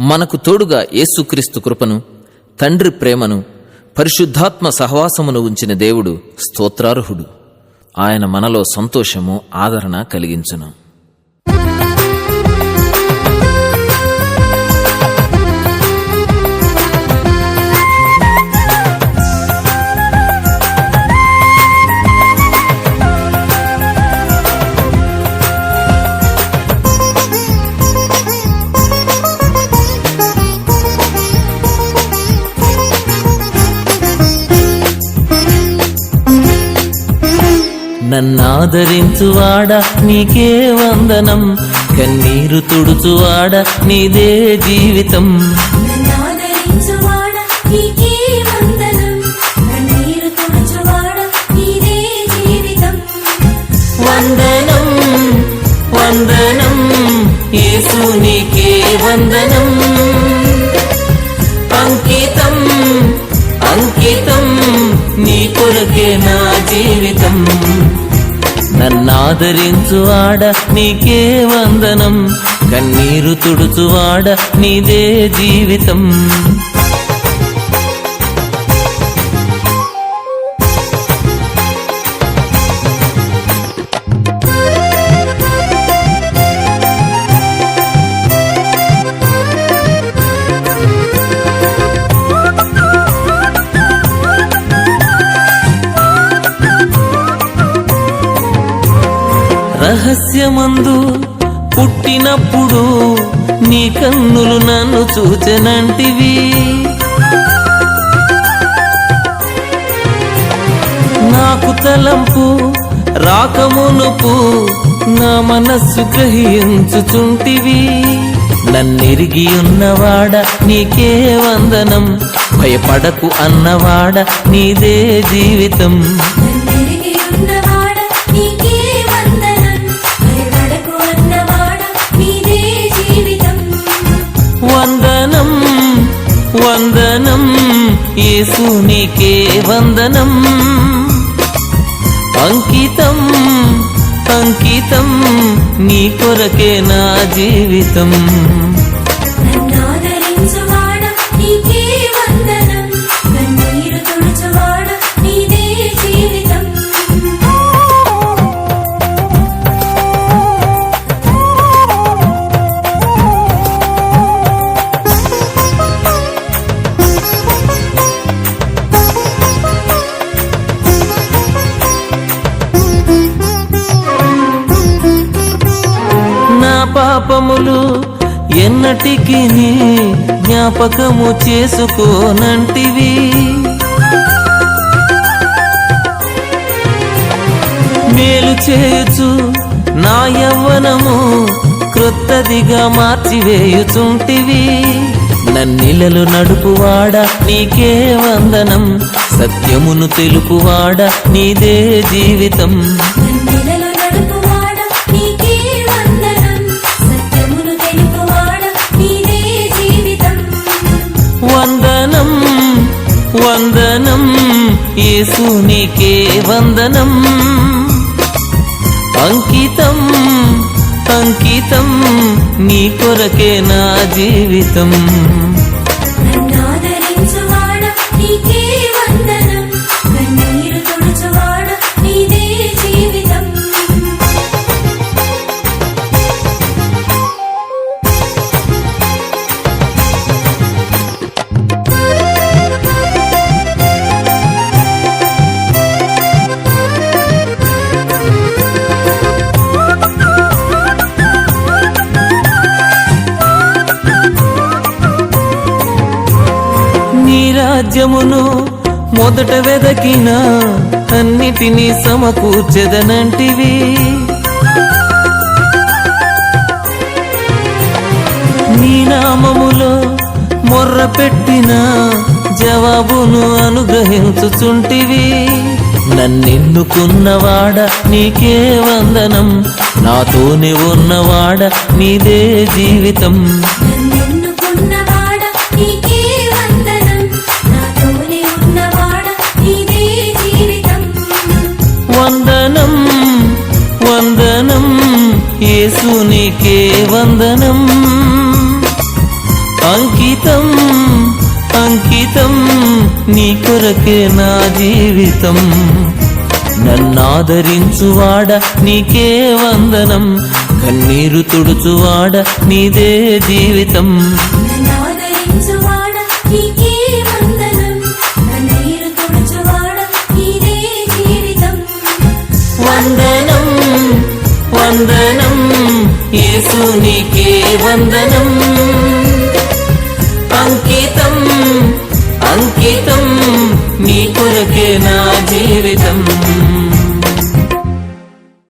మనకు తోడుగా యేసుక్రీస్తు కృపను తండ్రి ప్రేమను పరిశుద్ధాత్మ సహవాసమును ఉంచిన దేవుడు స్తోత్రార్హుడు. ఆయన మనలో సంతోషము ఆదరణ కలిగించును. నన్నాదరించువాడ నీకే వందనం. కన్నీరు తుడుచువాడ నీదే జీవితం. వందనం వందనం యేసు నీకే వందనం. అంకితం అంకితం నీ కొరకే నా జీవితం. నన్నాదరించువాడ నీకే వందనం. కన్నీరు తుడుచువాడ నీదే జీవితం. రహస్యమందు పుట్టినప్పుడు నీ కన్నులు నన్ను చూచనంటివి. నాకు తలంపు రాకమునుపు నా మనస్సు గ్రహించుచుంటివి. నన్నెరిగి ఉన్నవాడ నీకే వందనం భయపడకు అన్నవాడ నీదే జీవితం. యేసు నీకే వందనం. అంకితం అంకితం నీ కొరకే నా జీవితం. పాపములు ఎన్నటికి జ్ఞాపకము చేసుకోనంటివి. మేలు చేయుచు నా యవ్వనము క్రొత్తదిగా మార్చివేయుచుంటివి. నన్నిలలు నడుపువాడ నీకే వందనం సత్యమును తెలుపువాడ నీదే జీవితం. వందనం వందనం యేసునికే వందనం. అంకితం అంకితం నీ కొరకే నా జీవితం. రాజ్యమును మొదట వెదకిన అన్నిటినీ సమకూర్చెదనంటివి. నీ నామములో మొర్ర పెట్టిన జవాబును అనుగ్రహించుచుంటివి. నన్నెన్నుకున్నవాడ నీకే వందనం నాతోనే ఉన్నవాడ నీదే జీవితం. యేసు నీకే వందనం. అంకితం అంకితం నీ కొరకే నా జీవితం. నన్నాదరించువాడ నీకే వందనం. కన్నీరు తుడుచువాడ నీదే జీవితం. వందనం. కన్నీరు తుడుచువాడ నీదే జీవితం. వందనం. నీకే వందనం. అంకితం అంకితం నీ కొరకే నా జీవితం.